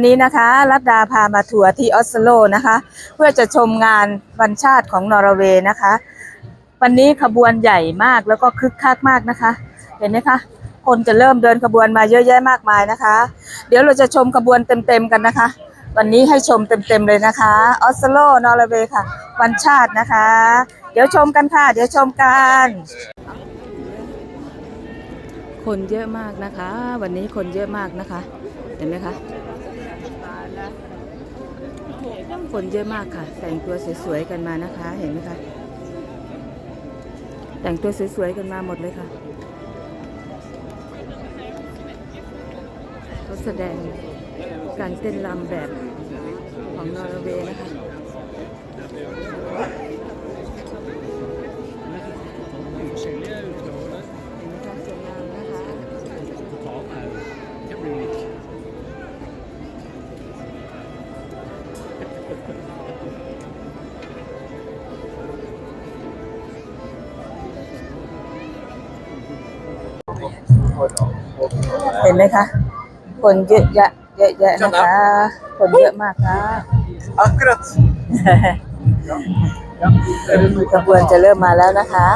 วันนี้นะคะรัตดาพามาทัวร์ที่ออสโลนะคะ เพื่อจะชมงานวันชาติของนอร์เวย์นะคะ วันนี้ขบวนใหญ่มากแล้วก็คึกคักมากนะคะ เห็นไหมคะ คนจะเริ่มเดินขบวนมาเยอะแยะมากมายนะคะ เดี๋ยวเราจะชมขบวนเต็มๆกันนะคะ วันนี้ให้ชมเต็มๆเลยนะคะออสโลนอร์เวย์ค่ะ วันชาตินะคะ เดี๋ยวชมกันค่ะ เดี๋ยวชมกันคนเยอะมากนะคะ วันนี้คนเยอะมากนะคะ เห็นไหมคะ คนเยอะมากค่ะ แต่งตัวสวยๆกันมานะคะ เห็นไหมคะ แต่งตัวสวยๆกันมาหมดเลยค่ะเขาแสดงการเต้นรำแบบของนอร์เวย์นะคะ ห็นไหมคะ คนเยอะแยะเยอะแยะนะคะ คนเยอะมากค่ะ Akkurat. ขบวนจะเริ่มมาแล้วนะคะ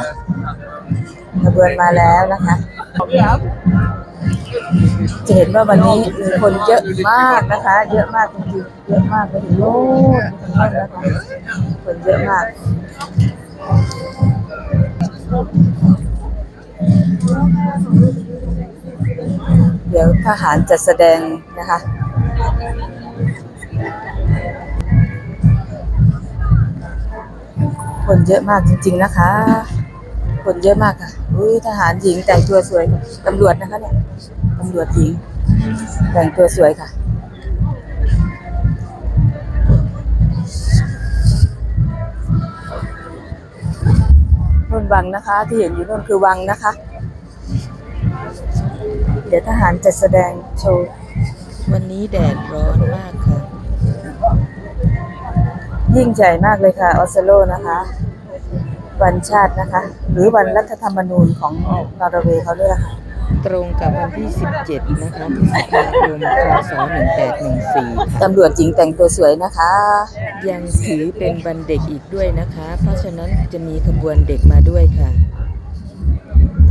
ขบวนมาแล้วนะคะ จะเห็นว่าวันนี้มีคนเยอะมากนะคะ เยอะมากจริงๆเยอะมากไปถึงโน่นถึงโน่นนะคะคนเยอะมากเดี๋ยวทหารจะแสดงนะคะ คนเยอะมากจริง ๆนะคะ คนเยอะมากค่ะอุ้ยทหารหญิงแต่งตัวสวยตำรวจนะคะเนี่ยตำรวจหญิง แต่งตัวสวยค่ะนนวังนะคะ ที่เห็นอยู่นู่นคือวังนะคะ ดี๋ยวทหารจะแสดงโชว์วันนี้แดดร้อนมากค่ะ ยิ่งใหญ่มากเลยค่ะออสโลนะคะ วันชาตินะคะ หรือวันรัฐธรรมนูญของนอร์เวย์เขาเรียกค่ะ ตรงกับวันที่ 17 นะคะพฤษภาคมพศ1814ค่ะตำรวจหญิงแต่งตัวสวยนะคะ ยังถือเป็นวันเด็กอีกด้วยนะคะ เพราะฉะนั้นจะมีขบวนเด็กมาด้วยค่ะ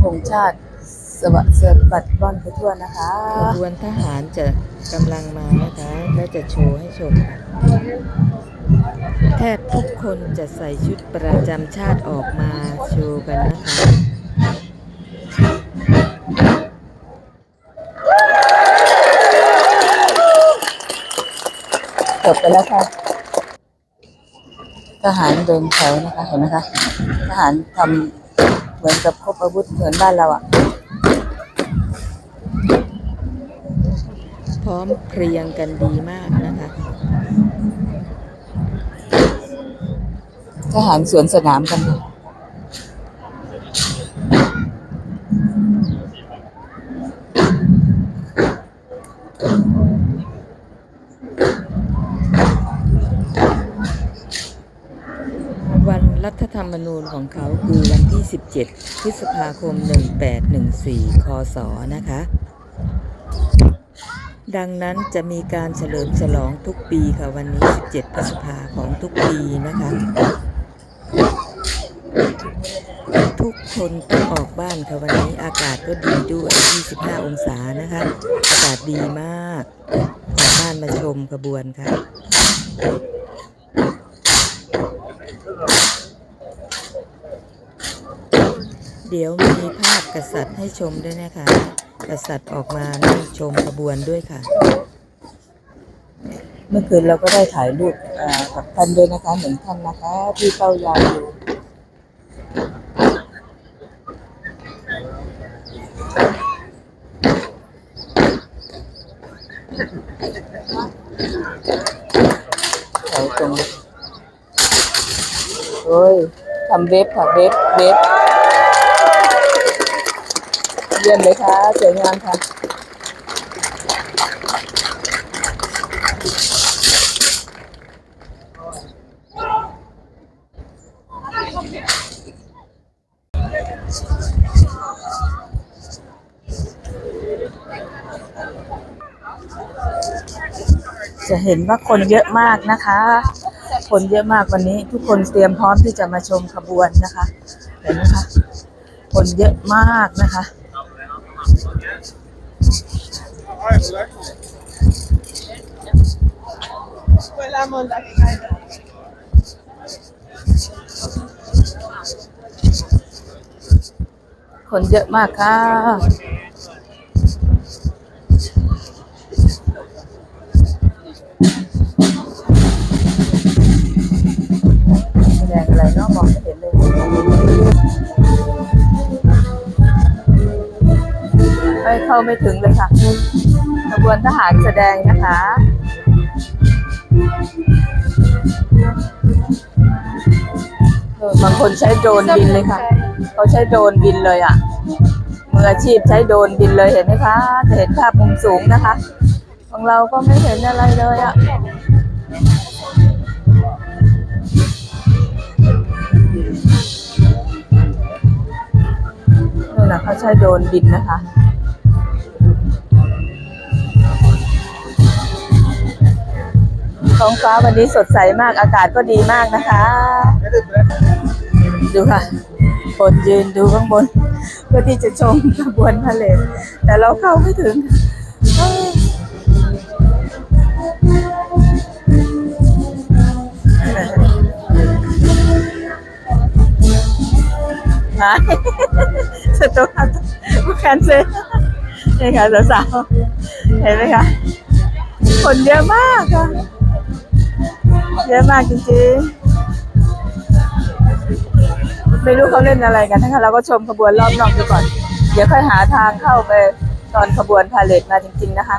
ธงชาติ สวัสดิ์สบัดบ้อนไปทั่วนะคะขบวนทหารจะกำลังมานะคะ และจะโชว์ให้ชมค่ะแทบทุกคนจะใส่ชุดประจำชาติออกมาโชว์กันนะคะจบไปแล้วค่ะ ทหารเดินแถวนะคะ เห็นไหมคะ ทหารทำเหมือนกับพกอาวุธเหมือนบ้านเราอะ พร้อมเพรียงกันดีมากนะคะทหารสวนสนามกันค่ะวันรัฐธรรมนูญของเขาคือวันที่ 17 พฤษภาคม 1814 คศ นะคะ ดังนั้นจะมีการเฉลิมฉลองทุกปีค่ะวันนี้ 17 พฤษภาของทุกปีนะคะ ทุกคนต้องออกบ้านค่ะวันนี้อากาศก็ดีด้วย 25 องศานะคะ อากาศดีมากออกบ้านมาชมขบวนค่ะเดี๋ยวมีภาพกษัตริย์ให้ชมด้วยนะคะ กษัตริย์ออกมานั่งชมขบวนด้วยค่ะ เมื่อคืนเราก็ได้ถ่ายรูปอ่อกับท่านด้วยนะคะหนึ่งท่านนะคะ ที่เฝ้ายามอยู่ตรงโอ้ยทำเว็บค่ะเว็บเว็บ เยี่ยมเลยค่ะสวยงามค่ะจะเห็นว่าคนเยอะมากนะคะ คนเยอะมากวันนี้ ทุกคนเตรียมพร้อมที่จะมาชมขบวนนะคะ เห็นไหมคะ คนเยอะมากนะคะ คนเยอะมากค่ะแสด อะไรเนาะมองไม่เห็นเลยเข้าไม่ถึงเลยค่ะขบวนทหารแสดงนะคะเออบางคนใช้โดรนบินเลยค่ะ เขาใช้โดรนบินเลยอะมืออาชีพใช้โดรนบินเลยเห็นไหมคะ จะเห็นภาพมุมสูงนะคะ ของเราก็ไม่เห็นอะไรเลยอะนู่นนะเขาใช้โดรนบินนะคะ ท้องฟ้าวันนี้สดใสมากอากาศก็ดีมากนะคะ ดูค่ะคนยืนดูข้างบน เพื่อที่จะชมขบวนพาเหรดแต่เราเข้าไม่ถึงเอ้ยหายสตูคันแคนเซลนี่ค่ะสาวๆเห็นไหมคะคนเยอะมากค่ะ เยอะมากจริงๆ ไม่รู้เขาเล่นอะไรกันนะคะเราก็ชมขบวนรอบนอกดูก่อน เดี๋ยวค่อยหาทางเข้าไปตอนขบวนพาเลทมาจริง ๆ นะคะ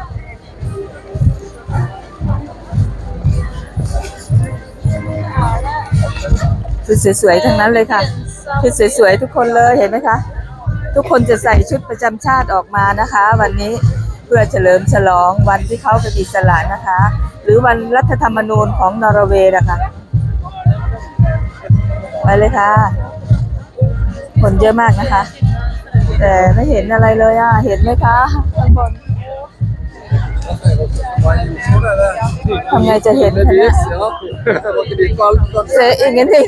ชุดสวยๆทั้งนั้นเลยค่ะชุดสวยๆทุกคนเลยเห็นไหมคะ ทุกคนจะใส่ชุดประจำชาติออกมานะคะ วันนี้ เพื่อเฉลิมฉลองวันที่เขาเป็นอิสระนะคะ หรือวันรัฐธรรมนูญของนอร์เวย์นะคะไปเลยค่ะ คนเยอะมากนะคะ แต่ไม่เห็นอะไรเลยอะ เห็นไหมคะข้างบนทำไงจะเห็นคะเนี่ยเซอีกนิดนึง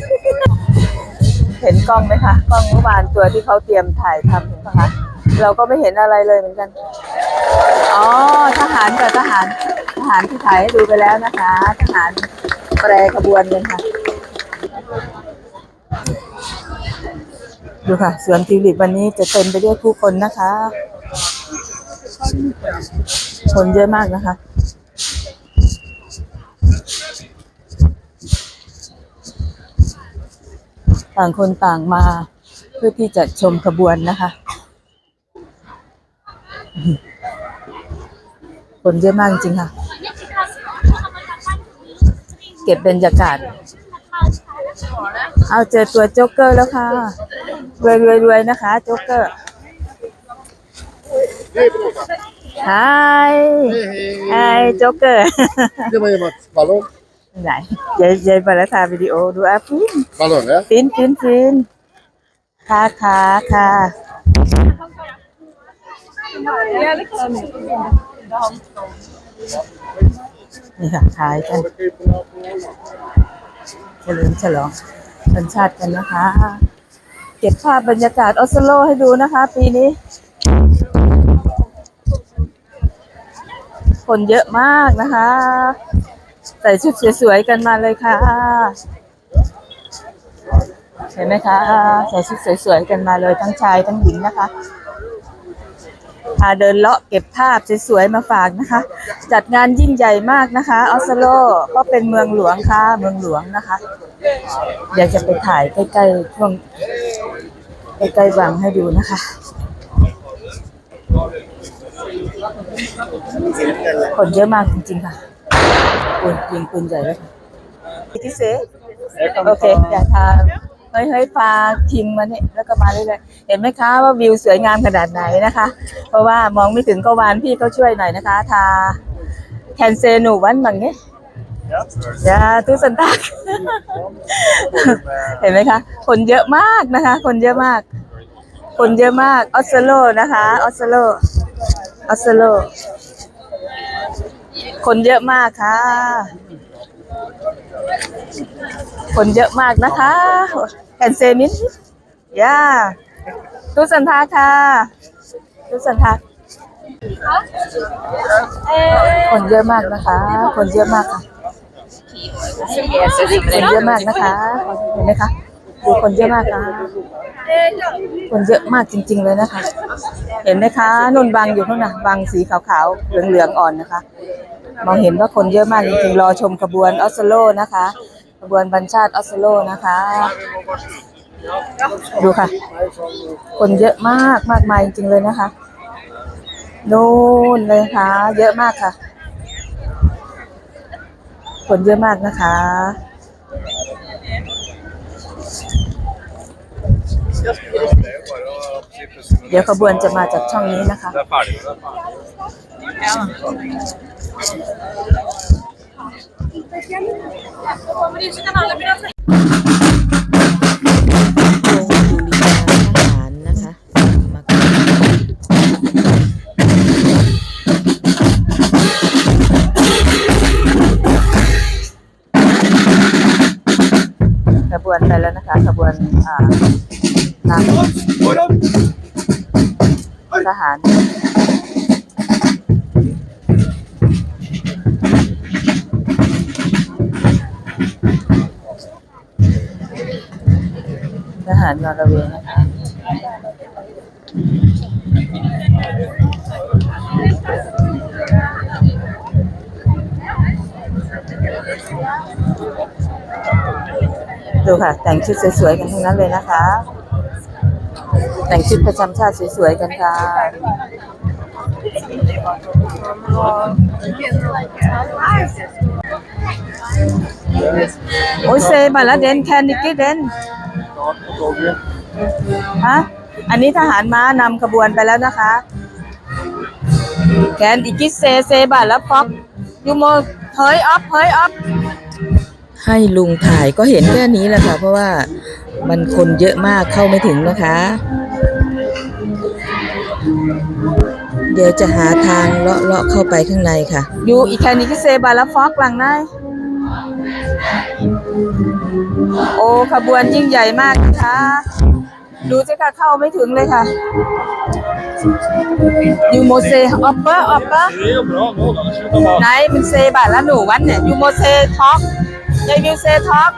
เห็นกล้องไหมคะ กล้องเมื่อวานตัวที่เขาเตรียมถ่ายทำเห็นปะคะ เราก็ไม่เห็นอะไรเลยเหมือนกัน อ๋อ ทหารกับทหาร ทหารที่ถ่ายให้ดูไปแล้วนะคะ ทหารแปรขบวนกันค่ะ ดูค่ะ สวนทิวลิปวันนี้จะเต็มไปด้วยผู้คนนะคะ คนเยอะมากนะคะต่างคนต่างมาเพื่อที่จะชมขบวนนะคะ คนเยอะมากจริงค่ะ เก็บบรรยากาศ เอาเจอตัวโจ๊กเกอร์แล้วค่ะ รวยรวยรวยนะคะ โจ๊กเกอร์ฮายฮายโจ๊กเกอร์ Det var ju något ballong. ไหนยายยายบาราทาวิดีโอดูอะฟิน Ballong, ja. ฟินฟินฟินค่ะค่ะค่ะ นี่ค่ะขายกันเฉลิมฉลองวันชาติกันนะคะ เก็บภาพบรรยากาศออสโลให้ดูนะคะ ปีนี้ คนเยอะมากนะคะ ใส่ชุดสวยๆกันมาเลยค่ะ เห็นไหมคะ ใส่ชุดสวยๆกันมาเลยทั้งชายทั้งหญิงนะคะ พาเดินเลาะเก็บภาพสวยๆมาฝากนะคะ จัดงานยิ่งใหญ่มากนะคะออสโลก็เป็นเมืองหลวงค่ะ เมืองหลวงนะคะ เดี๋ยวจะไปถ่ายใกล้ๆช่วงใกล้ๆวังให้ดูนะคะคนเยอะมากจริงๆค่ะปืนยิงปืนใหญ่เลยค่ะที่เซโอเคอย่าทาง เฮ้ยเฮ้ยพาทิงมาเนี่ยแล้วก็มาเรื่อยๆเห็นไหมคะว่าวิวสวยงามขนาดไหนนะคะ เพราะว่ามองไม่ถึงก็วานพี่เขาช่วยหน่อยนะคะ ทาแคนเซนูวันบังเนี้ยยาทุสันตากเห็นไหมคะ คนเยอะมากนะคะ คนเยอะมาก คนเยอะมากออสโลนะคะออสโลออสโลคนเยอะมากค่ะ คนเยอะมากนะคะแอนเซมินย่าตุสันทาค่ะตุสันทาคนเยอะมากนะคะ คนเยอะมากค่ะ คนเยอะมากนะคะเห็นไหมคะดูคนเยอะมากค่ะ คนเยอะมากจริง ๆ เลยนะคะ เห็นไหมคะนุ่นบางอยู่นู่นน่ะบางสีขาวๆเหลืองๆอ่อนนะคะ มองเห็นว่าคนเยอะมากจริงๆรอชมขบวนออสโลนะคะขบวนบัญชาติออสโลนะคะ ดูค่ะ คนเยอะมากมากมายจริงๆเลยนะคะนู่นเลยค่ะ เยอะมากค่ะ คนเยอะมากนะคะเดี๋ยวขบวนจะมาจากช่องนี้นะคะ โรงดุริยาทหารนะคะมาขบวนไปแล้วนะคะขบวนอ่าทหารารนอร์เวย์นะคะดูค่ะ แต่งชุดสวยๆกันทั้งนั้นเลยนะคะ แต่งชุดประจำชาติสวยๆกันค่ะโอ้ยเซบัลละเดนแคนนิกิเดน ฮะอันนี้ทหารม้านำขบวนไปแล้วนะคะแคนอิกิเซเซบัลละฟอกยูโมเฮยออฟเฮยออฟให้ลุงถ่ายก็เห็นแค่นี้แหละค่ะ เพราะว่ามันคนเยอะมากเข้าไม่ถึงนะคะ เดี๋ยวจะหาทางเลาะเลาะเข้าไปข้างในค่ะอยู่อีกแคนี้ก็เซบาลาฟอกหลังนาย โอ้ขบวนยิ่งใหญ่มากนะคะ ดูสิค่ะเข้าไม่ถึงเลยค่ะยูโมเซออปเปอร์ออปเปอร์ไหนมันเซบาทละหนูวันเนี่ยยูโมเซท็อกยายวิวเซท็อก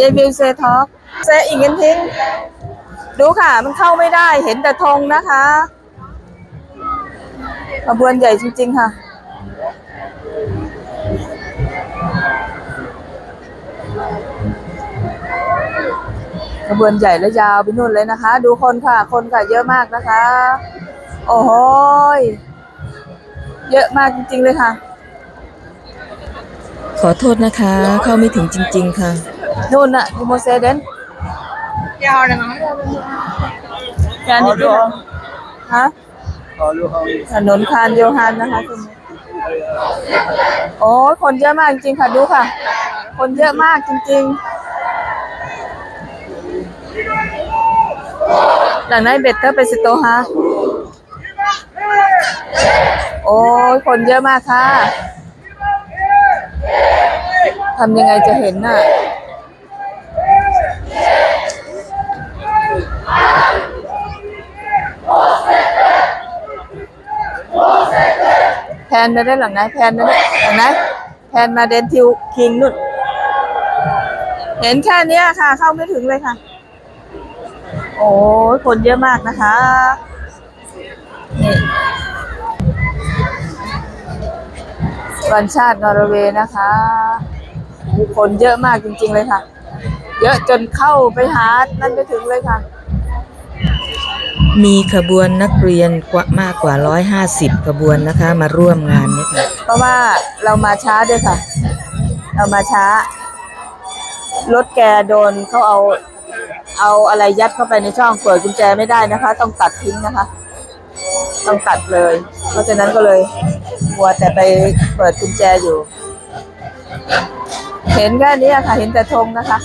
ยายวิวเซท็อกเซอีกนิดทิ้งดูค่ะ มันเข้าไม่ได้เห็นแต่ธงนะคะ ขบวนใหญ่จริง ๆ ค่ะ ขบวนใหญ่และยาวไปนู่นเลยนะคะ ดูคนค่ะ คนค่ะเยอะมากนะคะ โอ้โหยเยอะมากจริง ๆ เลยค่ะ ขอโทษนะคะ เข้าไม่ถึงจริง ๆ ค่ะนู่นน่ะยูโมเซเดนยาวเลยมั้งแกนี่ด้วยฮะ ถนนคานโยฮันนะคะคุณโอ้คนเยอะมากจริงค่ะดูค่ะ คนเยอะมากจริงๆหลังนั้นเบตเตอร์ไปสโตฮะโอ้คนเยอะมากค่ะทำยังไงจะเห็นน่ะ นมาได้หลังไหนแพนมาได้หลังไหนแพนมาเดนทิวคิงนุ่น เห็นแค่นี้ค่ะ เข้าไม่ถึงเลยค่ะ โอ้คนเยอะมากนะคะนี่วันชาตินอร์เวย์นะคะ คนเยอะมากจริง ๆ เลยค่ะ เยอะจนเข้าไปหานั่นไม่ถึงเลยค่ะ มีขบวนนักเรียนกว่ามากกว่า 150 ขบวนนะคะ มาร่วมงานนี้ค่ะเพราะว่าเรามาช้าด้วยค่ะ เรามาช้า รถแกโดนเขาเอา เอาอะไรยัดเข้าไปในช่องเปิดกุญแจไม่ได้นะคะ ต้องตัดทิ้งนะคะ ต้องตัดเลย เพราะฉะนั้นก็เลยมัวแต่ไปเปิดกุญแจอยู่ เห็นแค่นี้ค่ะ เห็นแต่ธงนะคะ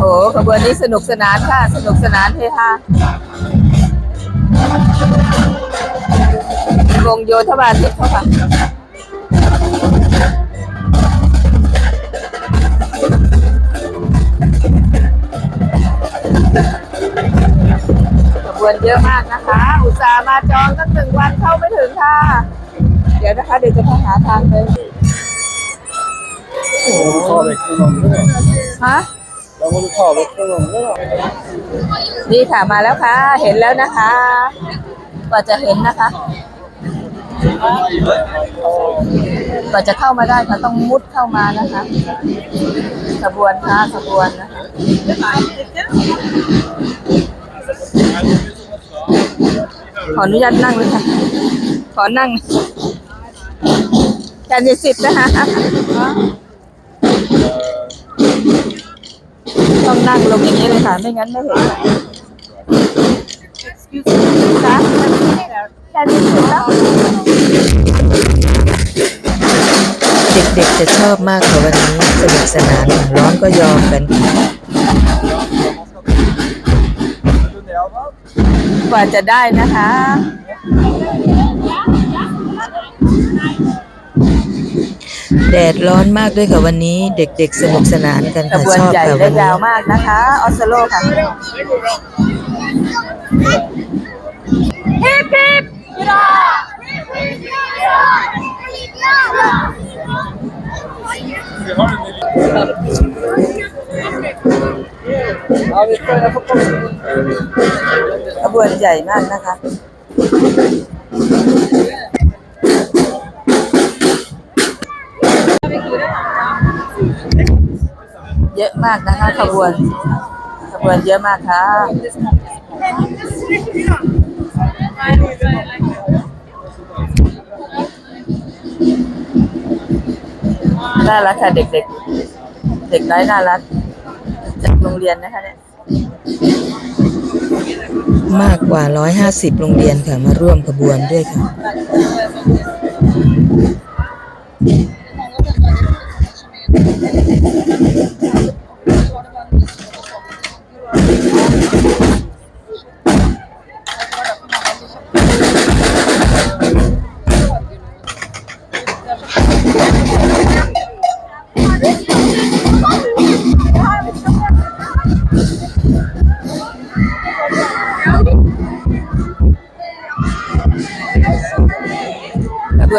โอ้ขบวนนี้สนุกสนานค่ะ สนุกสนานเฮฮาวงโยธบาลทิศเขาค่ะขบวนเยอะมากนะคะ อุตส่าห์มาจองตั้งหนึ่งวันเข้าไม่ถึงค่ะ เดี๋ยวนะคะ เดี๋ยวจะไปหาทางเครื่องนมด้วย ฮะเราก็ชอบไปเครื่องนมด้วยนี่ค่ะมาแล้วค่ะ เห็นแล้วนะคะ กว่าจะเห็นนะคะ กว่าจะเข้ามาได้ค่ะต้องมุดเข้ามานะคะขบวนค่ะขบวนนะคะขออนุญาตนั่งเลยค่ะ ขอนั่งการยิสิทธิ์นะคะ ต้องนั่งลงอย่างนี้เลยค่ะ ไม่งั้นไม่เห็นค่ะการยิสิทธิ์แล้วเด็กๆจะชอบมากค่ะวันนี้สนุกสนานร้อนก็ยอมกันค่ะกว่าจะได้นะคะ แดดร้อนมากด้วยค่ะวันนี้เด็กๆสนุกสนานกันขค่ะบวนชอบใหญ่ค่ะและวันนี้ยาวมากนะคะ ออสโลค่ะขบวนใหญ่มากนะคะ เยอะมากนะคะขบวนขบวนเยอะมากค่ะ น่ารักค่ะเด็กๆ เด็กน้อยน่ารักจากโรงเรียนนะคะเนี่ยมากกว่า 150 โรงเรียนค่ะ มาร่วมขบวนด้วยค่ะ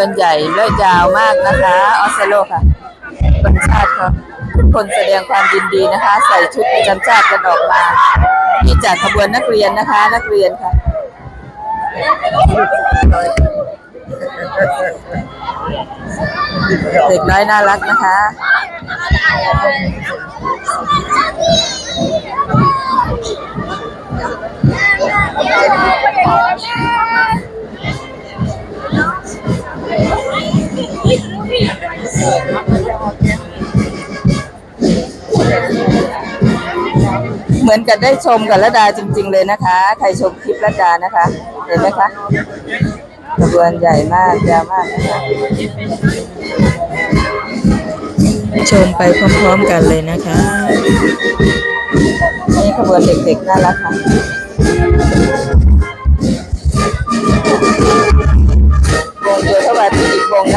นใหญ่และยาวมากนะคะ ออสเตรโลค่ะคนชาติเขาทุกคนแสดงความยินดีนะคะ ใส่ชุดประจำชาติกันออกมานี่จากขบวนนักเรียนนะคะ นักเรียนค่ะเด็กน้อยน่ารักนะคะ เหมือนกับได้ชมกับระดาจริง ๆ เลยนะคะ ใครชมคลิประดานะคะ เห็นไหมคะขบวนใหญ่มากยาวมากนะคะชมไปพร้อมๆกันเลยนะคะ นี่ขบวนเด็กๆน่ารักค่ะ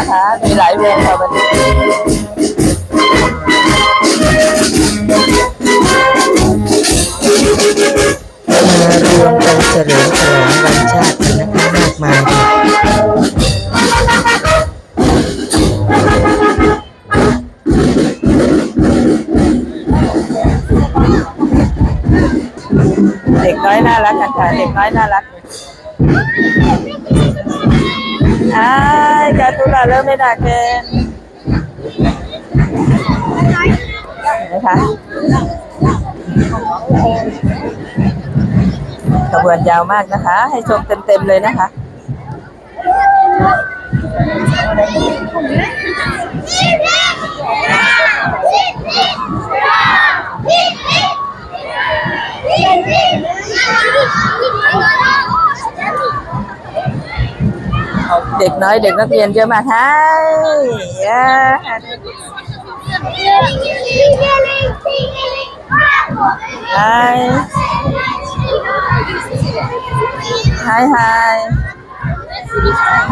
นะคะ มีหลายวงค่ะวันนี้มารวมกันเฉลิมฉลองวันชาติกันนะคะมากมายค่ะเด็กน้อยน่ารักค่ะเด็กน้อยน่ารัก การ์ตูนเราเริ่มไม่ด่าเกินนะคะขบวนยาวมากนะคะ ให้ชมเต็มๆเลยนะคะ เด็กน้อยเด็กนักเรียนเยอะมากฮะ Hi Hi Hi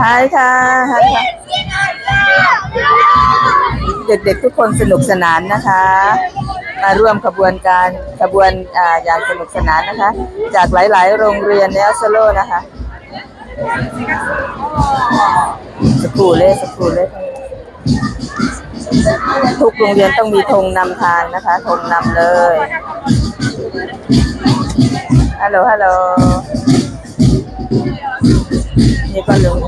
Hi ค่ะ Hi ค่ะเด็กๆทุกคนสนุกสนานนะคะ มาร่วมขบวนการขบวนอ่าอย่างสนุกสนานนะคะ จากหลายๆ โรงเรียนในออสโลนะคะ สกูเลยสกูเลยทุกโรงเรียนต้องมีธงนำทางนะคะธงนำเลยฮัลโหลฮัลโหลนี่ก็ลุง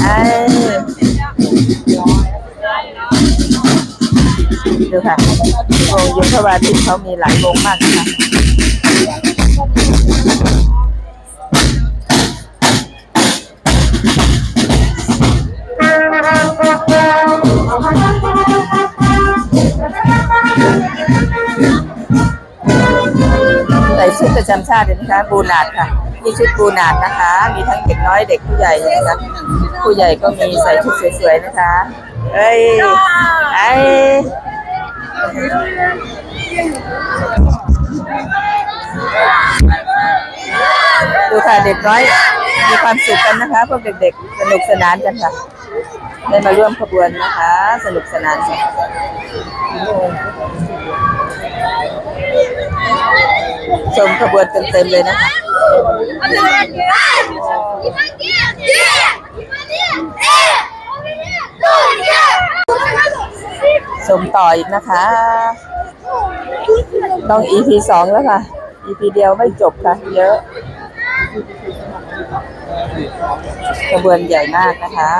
ไอ้ดูค่ะวงยุทธวาทิตเขามีหลายวงมากนะคะ ประจำชาติเลยนะคะบูนาดค่ะมีชุดบูนาดนะคะ มีทั้งเด็กน้อยเด็กผู้ใหญ่นะคะผู้ใหญ่ก็มีใส่ชุดสวยๆนะคะเอ้ยไอ้ดูค่ะเด็กน้อยมีความสุขกันนะคะพวกเด็กๆ สนุกสนานกันค่ะ ได้มาร่วมขบวนนะคะ สนุกสนานค่ะ ชมขบวนเต็มๆเลยนะคะชมต่ออีกนะคะ ต้อง EP สองแล้วค่ะ EP เดียวไม่จบค่ะ เยอะขบวนใหญ่มากนะคะ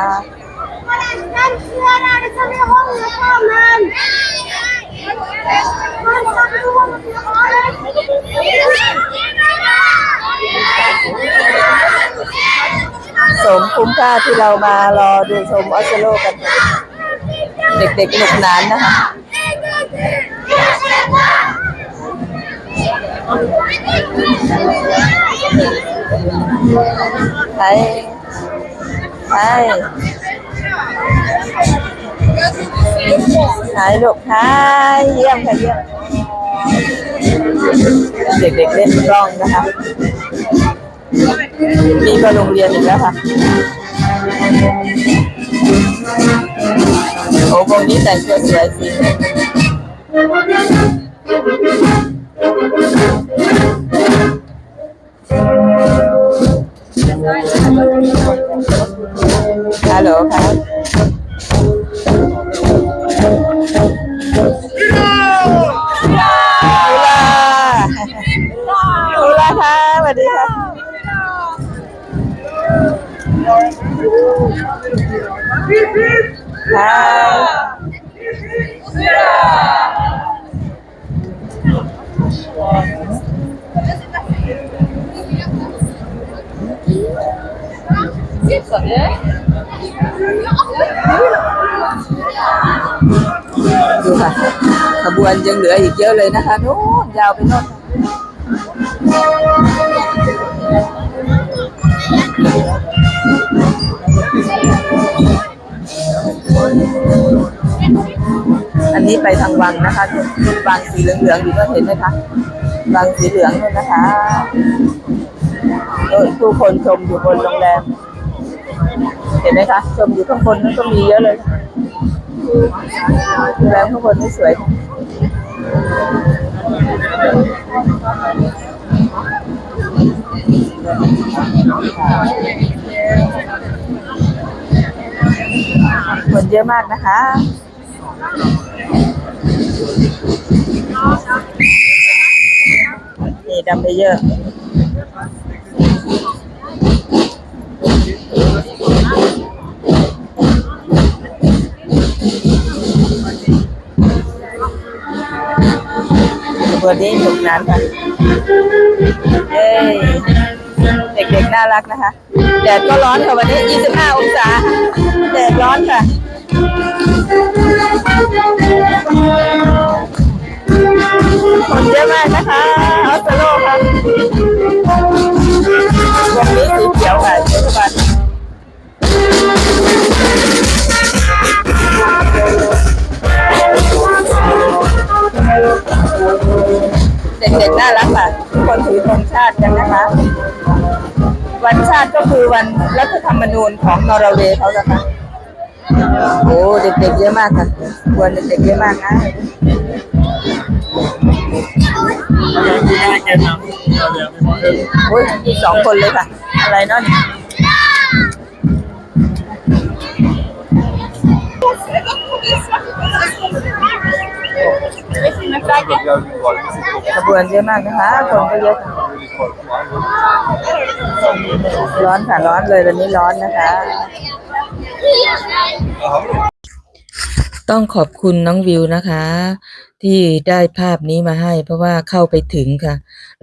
สมคุ้มค่าที่เรามารอดูชมออสโลกัน เด็กๆหนุกหนานนะคะไปไป หายลูกหายเยี่ยมค่ะเยี่ยม เด็กๆเล่นกล้องนะคะนี่ก็โรงเรียนอีกแล้วค่ะ โอ้วงนี้แต่งตัวสวยสิฮัลโหลค่ะ ดูค่ะขบวนยังเหลืออีกเยอะเลยนะคะนู้นยาวไปโน่น อันนี้ไปทางวังนะคะวังสีเหลืองๆอยู่ก็เห็นไหมคะวังสีเหลืองนู่นะคะโน่นผู้คนชมอยู่บนโรงแรม เห็นไหมคะชมอยู่ข้างบนนั้นก็มีเยอะเลยโรงแรมข้างบนนี่สวย เยอะมากนะคะนี่ดำไปเยอะขบวนนี้หนุกนานค่ะเย้ยเด็กๆน่ารักนะคะ แดดก็ร้อนค่ะวันนี้ 25 องศา แดดร้อนค่ะ คนเยอะมากนะคะเออสโลค่ะวงนี้สีเขียวค่ะเขียวสวัสดิ์เด็กๆน่ารักค่ะทุกคนถือธงชาติกันนะคะ วันชาติก็คือวันรัฐธรรมนูญของนอร์เวย์เขานะคะ โอ้เด็กๆเยอะมากค่ะควนเด็กๆเยอะมากนะที่น่าเกณฑ์นำเราเรียนไม่หมดเลยโอ้ยมีสองคนเลยค่ะ อะไรเนาะนี่ขบวนเยอะมากนะคะคนก็เยอะค่ะร้อนค่ะร้อนเลยวันนี้ร้อนนะคะ ต้องขอบคุณน้องวิวนะคะ ที่ได้ภาพนี้มาให้ เพราะว่าเข้าไปถึงค่ะ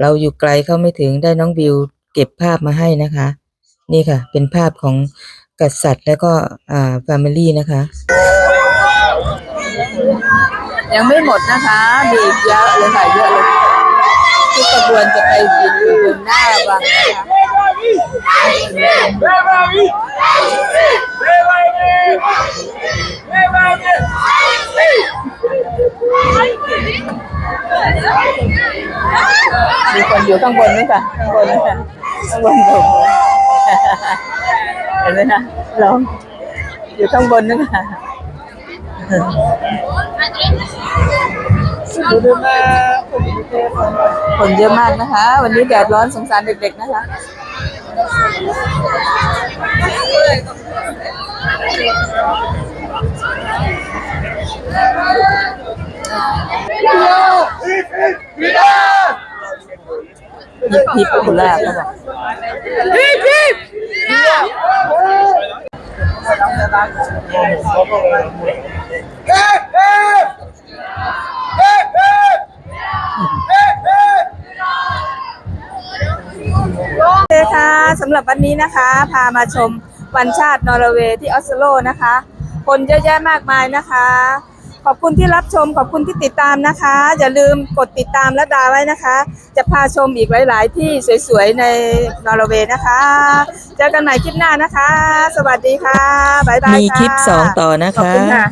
เราอยู่ไกลเข้าไม่ถึงได้น้องวิว เก็บภาพมาให้นะคะ นี่ค่ะ เป็นภาพของกษัตริย์แล้วก็อ่าแฟมิลี่นะคะ ยังไม่หมดนะคะมีอีกเยอะเลยค่ะเยอะเลยทุกขบวนจะไปยืนอยู่บนหน้าวังนะคะ มีคนอยู่ข้างบนไหมคะข้างบนไหมคะข้างบนดูเห็นไหมคะร้องอยู่ข้างบนนึงค่ะคนเยอะมากนะคะ วันนี้แดดร้อนสงสารเด็กๆนะคะ ยิบพีคนแรกแล้วแบบโอเคค่ะสำหรับวันนี้นะคะ พามาชม วันชาตินอร์เวย์ที่ออสโลนะคะ คนเยอะแยะมากมายนะคะ ขอบคุณที่รับชมขอบคุณที่ติดตามนะคะ อย่าลืมกดติดตามและดาไว้นะคะ จะพาชมอีกหลาย ๆ ที่สวย ๆ ในนอร์เวย์นะคะเจอกันใหม่คลิปหน้านะคะ สวัสดีค่ะบ๊ายบายมีค่ะคลิปสองต่อนะขอบคะ คุณค่ะ